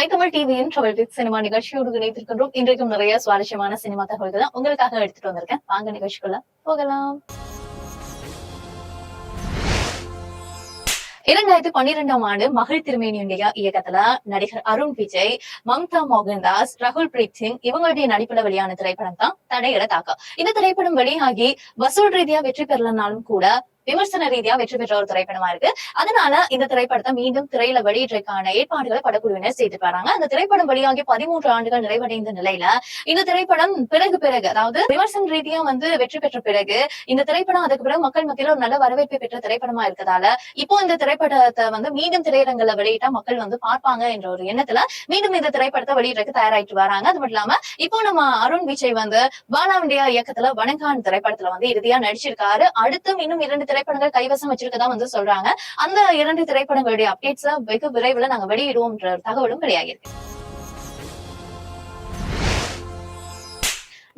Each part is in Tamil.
ஐ தமிழ் டிவியின் ட்ரவல் வித் சினிமா நிகழ்ச்சியோடு இணைத்திருக்கின்றோம் இன்றைக்கும் நிறைய சுவாரஸ்யமான சினிமா தகவல்களை உங்களுக்காக எடுத்துட்டு வந்திருக்கேன். வாங்க நிகழ்ச்சிக்குள்ள போகலாம். இரண்டாயிரத்தி பன்னிரெண்டாம் ஆண்டு மகள் திருமேனி இந்தியா இயக்கத்துல நடிகர் அருண் விஜய் மம்தா மோகன்தாஸ் ரகுல் பிரீத் சிங் இவங்களுடைய நடிப்புல வெளியான திரைப்படம் தான் தடையிட தாக்கம். இந்த திரைப்படம் வெளியாகி வசூல் ரீதியா வெற்றி பெறலனாலும் கூட விமர்சன ரீதியா வெற்றி பெற்ற ஒரு திரைப்படமா இருக்கு. அதனால இந்த திரைப்படத்தை மீண்டும் திரையில வெளியிடுறதுக்கான ஏற்பாடுகளை படக்குழுவினர் செய்து வராங்க அந்த திரைப்படம் வெளியாகி பதிமூன்று ஆண்டுகள் நிறைவடைந்த நிலையில இந்த திரைப்படம் பிறகு பிறகு அதாவது விமர்சன ரீதியா வந்து வெற்றி பெற்ற பிறகு இந்த திரைப்படம் அதுக்கு பிறகு மக்கள் மத்தியில ஒரு நல்ல வரவேற்பை பெற்ற திரைப்படமா இருக்கதால இப்போ இந்த திரைப்படத்தை வந்து மீண்டும் திரையரங்குல வெளியிட்டா மக்கள் வந்து பார்ப்பாங்க என்ற ஒரு எண்ணத்துல மீண்டும் இந்த திரைப்படத்தை வெளியிடறதுக்கு தயாராயிட்டு வராங்க. அது மட்டும் இல்லாம இப்போ நம்ம அருண் விஜய் வந்து பாலாண்டியா இயக்கத்துல வணங்கான் திரைப்படத்துல வந்து இறுதியா நடிச்சிருக்காரு. அடுத்தும் இன்னும் இரண்டு திரைப்படங்கள் கைவசம் வச்சிருக்கதா வந்து சொல்றாங்க. அந்த இரண்டு திரைப்படங்களுடைய அப்டேட்ஸ் வெகு விரைவில் நாங்க வெளியிடுவோம்ன்ற தகவலும் வெளியாகிருக்கு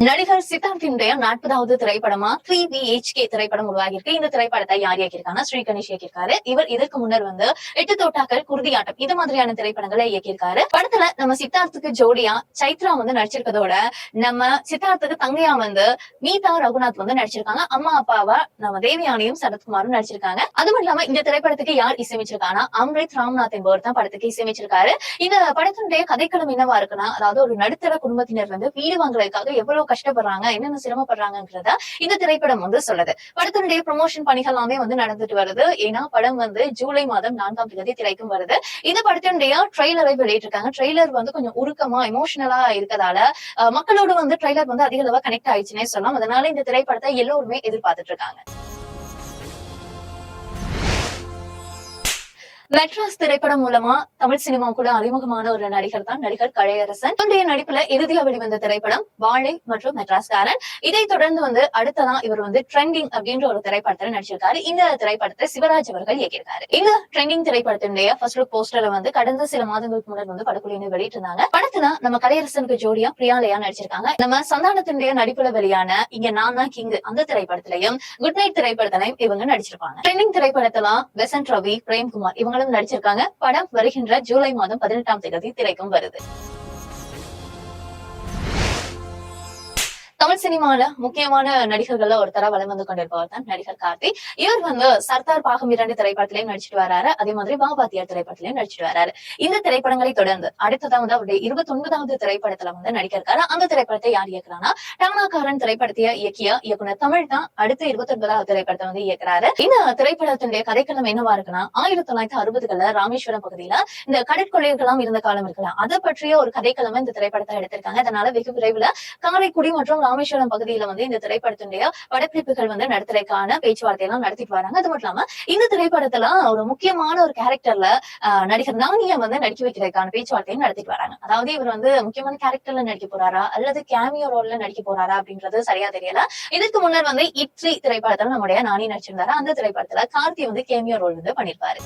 நடிகர் சித்தார்த்தினுடைய நாற்பதாவது திரைப்படமா? த்ரீ கே திரைப்படம் உருவாகியிருக்கு. இந்த திரைப்படத்தை யார் இயக்கியிருக்காங்க ஸ்ரீ கணேஷ் இயக்கியிருக்காரு. இவர் இதற்கு முன்னர் வந்து எட்டு தோட்டாக்கள் குருதியாட்டம் இது மாதிரியான திரைப்படங்களை இயக்கியிருக்காரு. படத்துல நம்ம சித்தார்த்துக்கு ஜோடியா சைத்ரா வந்து நடிச்சிருக்கதோட நம்ம சித்தார்த்துக்கு தங்கையா வந்து மீதா ரகுநாத் வந்து நடிச்சிருக்காங்க. அம்மா அப்பாவா நம்ம தேவியானியும் சரத்குமாரும் நடிச்சிருக்காங்க. அதுவும் இல்லாம இந்த திரைப்படத்துக்கு யார் இசையமைச்சிருக்காங்கன்னா அம்ரித் ராம்நாத் என்பவர் தான் படத்துக்கு இசையமைச்சிருக்காரு. இந்த படத்தினுடைய கதைக்களம் என்னவா இருக்குன்னா அதாவது ஒரு நடுத்தர குடும்பத்தினர் வந்து வீடு வாங்குறதுக்காக எவ்வளவு கஷ்டப்படுறாங்க என்னென்ன சிரமப்படுறாங்கிறத இந்த திரைப்படம் வந்து சொல்லுது. படத்தினுடைய ப்ரமோஷன் பணிகள் எல்லாமே வந்து நடந்துட்டு வருது. ஏன்னா படம் வந்து ஜூலை மாதம் நான்காம் தேதி திரைக்கும் வருது. இந்த படத்தினுடைய ட்ரெய்லரை வெளியிட்டிருக்காங்க. ட்ரெய்லர் வந்து கொஞ்சம் உருக்கமா எமோஷனலா இருக்கதால அஹ், மக்களோட வந்து ட்ரெய்லர் வந்து அதிக அளவா கனெக்ட் ஆயிடுச்சுன்னே சொல்லலாம். அதனால இந்த திரைப்படத்தை எல்லோருமே எதிர்பார்த்துட்டு இருக்காங்க. மெட்ராஸ் திரைப்படம் மூலமா தமிழ் சினிமா கூட அறிமுகமான ஒரு நடிகர் தான் நடிகர் கழையரசன் இவருடைய நடிப்புல இறுதியா வெளிவந்த திரைப்படம் வாழை மற்றும் மெட்ராஸ்காரன் இதை தொடர்ந்து வந்து அடுத்ததான் இவர் வந்து ட்ரெண்டிங் அப்படின்ற ஒரு திரைப்படத்துல நடிச்சிருக்காரு. இந்த திரைப்படத்தை சிவராஜ் அவர்கள் இயக்கியிருக்காரு. இந்த ட்ரெண்டிங் திரைப்படத்தினுடைய ஃபர்ஸ்ட் லுக் போஸ்டர்ல வந்து கடந்த சில மாதங்களுக்கு முன்னர் வந்து படக்குழுவினர் வெளியிட்டிருந்தாங்க. படத்துல நம்ம கலையரசனுக்கு ஜோடியா பிரியாலயா நடிச்சிருக்காங்க. நம்ம சந்தானத்தினுடைய நடிப்புல வெளியான இங்க நான் தான் கிங் அந்த திரைப்படத்திலையும் குட் நைட் திரைப்படத்திலையும் இவங்க நடிச்சிருப்பாங்க. ட்ரெண்டிங் திரைப்படத்தெல்லாம் பெசன்ட் ரவி பிரேம்குமார் இவங்களும் நடிச்சிருக்காங்க. படம் வருகின்ற ஜூலை மாதம் பதினெட்டாம் தேதி திரைக்கும் வருது. தமிழ் சினிமால முக்கியமான நடிகர்கள்ல ஒருத்தரா வளம் வந்து கொண்டிருப்பவர் தான் நடிகர் கார்த்தி. இவர் வந்து சர்தார் பாகம் இரண்டு திரைப்படத்திலையும் நடிச்சிட்டு வராரு. அதே மாதிரி பாபாத்தியார் திரைப்படத்திலையும் நடிச்சிட்டு வராரு. இந்த திரைப்படங்களை தொடர்ந்து அடுத்ததா வந்து அவருடைய இருபத்தி ஒன்பதாவது திரைப்படத்துல வந்து நடிக்கிறாரு அந்த திரைப்படத்தை யார் இயக்குறானா டானாக்காரன் திரைப்படத்தை இயக்கிய இயக்குனர் தமிழ் தான் அடுத்த இருபத்தி ஒன்பதாவது திரைப்படத்தை வந்து இயக்குறாரு. இந்த திரைப்படத்தினுடைய கதைக்களம் என்னவா இருக்குன்னா ஆயிரத்தி தொள்ளாயிரத்தி அறுபதுகள்ல ராமேஸ்வரம் பகுதியில இந்த கடற்கொள்ளையர்களாம் இருந்த காலம் இருக்கலாம் அதை பற்றிய ஒரு கதைக்களம் இந்த திரைப்படத்தை எடுத்திருக்காங்க. அதனால வெகு விரைவில் காரைக்குடி மற்றும் ராமேஸ்வரம் பகுதியில வந்து இந்த திரைப்படத்தினுடைய படப்பிடிப்புகள் வந்து நடத்துறதுக்கான பேச்சுவார்த்தை எல்லாம் நடத்திட்டு வராங்க. அது மட்டும் இல்லாம இந்த திரைப்படத்துல ஒரு முக்கியமான ஒரு கேரக்டர்ல நடிகர் நானிய வந்து நடிக்க வைக்கிறதுக்கான பேச்சுவார்த்தையும் நடத்திட்டு வராங்க. அதாவது இவர் வந்து முக்கியமான கேரக்டர்ல நடிக்க போறாரா அல்லது கேமியோ ரோல்ல நடிக்க போறாரா அப்படின்றது சரியா தெரியல. இதுக்கு முன்னர் வந்து இட்லி திரைப்படத்துல நம்முடைய நானி நடிச்சிருந்தாரு. அந்த திரைப்படத்துல கார்த்தி வந்து கேமியோ ரோல் வந்து பண்ணிருப்பாரு.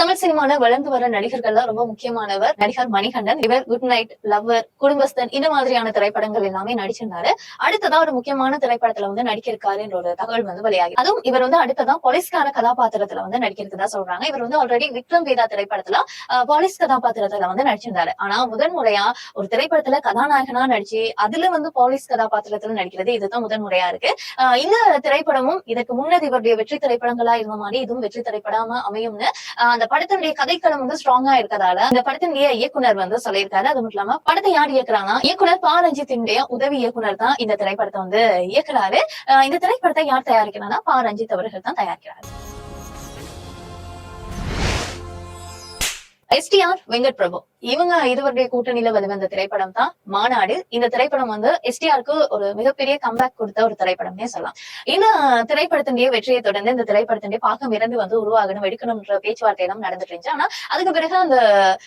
தமிழ் சினிமால வளர்ந்து வர நடிகர்கள்ல ரொம்ப முக்கியமானவர். நடிகர் மணிகண்டன் இவர் குட் நைட் லவ்வர் குடும்பஸ்தன் இந்த மாதிரியான திரைப்படங்கள் எல்லாமே நடிச்சிருந்தாரு. அடுத்ததா ஒரு முக்கியமான திரைப்படத்துல வந்து நடிக்கிருக்காரு என்ற ஒரு தகவல் வந்து வெளியாகி. அதுவும் இவர் வந்து அடுத்ததான் போலீஸ்கார கதாபாத்திரத்துல வந்து நடிக்கிறதுதான் சொல்றாங்க. இவர் வந்து ஆல்ரெடி விக்ரம் வேதா திரைப்படத்துல போலீஸ் கதாபாத்திரத்துல வந்து நடிச்சிருந்தாரு. ஆனா முதன் முறையா ஒரு திரைப்படத்துல கதாநாயகனா நடிச்சு அதுல வந்து போலீஸ் கதாபாத்திரத்துல நடிக்கிறது இதுதான் முதன் முறையா இருக்கு இந்த திரைப்படமும் இதற்கு முன்னர் இவருடைய வெற்றி திரைப்படங்களா இருந்த மாதிரி இதுவும் வெற்றி திரைப்படமா அமையும்னு ஆஹ் அந்த படத்தினுடைய கதைக்களம் வந்து ஸ்ட்ராங்கா இருக்கதால இந்த படத்தினுடைய இயக்குனர் வந்து சொல்லியிருக்காரு. அது மட்டும் இல்லாம படத்தை யார் இயக்குறாங்கன்னா இயக்குனர் பா ரஞ்சித்தினுடைய உதவி இயக்குனர் தான் இந்த திரைப்படத்தை வந்து இயக்குறாரு. ஆஹ் இந்த திரைப்படத்தை யார் தயாரிக்கிறாங்கன்னா பா ரஞ்சித் அவர்கள் தான் தயாரிக்கிறார். எஸ்டிஆர் வெங்கட் பிரபு இவங்க இருவருடைய கூட்டணியில வெளிவந்த திரைப்படம் தான் மாநாடு. இந்த திரைப்படம் வந்து எஸ்டிஆருக்கு ஒரு மிகப்பெரிய கம்பேக் கொடுத்த ஒரு திரைப்படம்னே சொல்லலாம். இந்த திரைப்படத்தினுடைய வெற்றியை தொடர்ந்து இந்த திரைப்படத்தினுடைய பாகம் இறந்து வந்து உருவாகணும் எடுக்கணும்ன்ற பேச்சுவார்த்தை எல்லாம் நடந்துட்டு இருந்துச்சு. ஆனா அதுக்கு பிறகு அந்த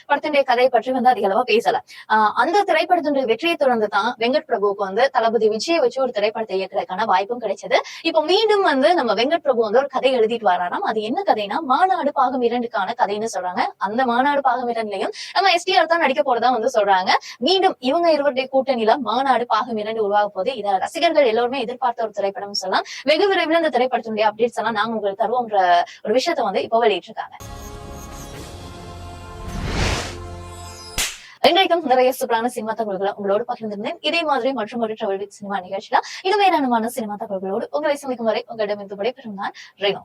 படத்தினுடைய கதை பற்றி வந்து அதிக அளவா பேசல. ஆஹ் அந்த திரைப்படத்தினுடைய வெற்றியை தொடர்ந்து தான் வெங்கட் பிரபுவுக்கு வந்து தளபதி விஜயை வச்சு ஒரு திரைப்படத்தை இயக்குறதுக்கான வாய்ப்பும் கிடைச்சது. இப்போ மீண்டும் வந்து நம்ம வெங்கட் பிரபு வந்து ஒரு கதை எழுதிட்டு வராராம். அது என்ன கதைனா மாநாடு பாகம் இரண்டுக்கான கதைன்னு சொல்றாங்க. அந்த மாநாடு பாகம் இரண்டுலையும் நம்ம எஸ்டிஆர் தான் நடிக்க போறதா வந்து சொல்றாங்க. மீண்டும் இவங்க இருவருடைய கூட்டணியில மாநாடு பாகம் இரண்டு உருவாக போது இதை ரசிகர்கள் எல்லோருமே எதிர்பார்த்த ஒரு திரைப்படம் சொல்லலாம். வெகு விரைவில் இந்த திரைப்படத்தினுடைய அப்டேட்ஸ் எல்லாம் நாங்க உங்களுக்கு தருவோம்ன்ற ஒரு விஷயத்த வந்து இப்போ வெளியிட்டிருக்காங்க. இன்றைக்கும் நிறைய சூப்பரான சினிமா தகவல்களை உங்களோட பகிர்ந்திருந்தேன். இதே மாதிரி மற்றும் ஒரு டிராவல் சினிமா நிகழ்ச்சியில இது நானுமான சினிமா தகவல்களோடு உங்களை சந்திக்கும் வரை உங்களிடம் இருந்து விடைபெறும் நான் ரேனோ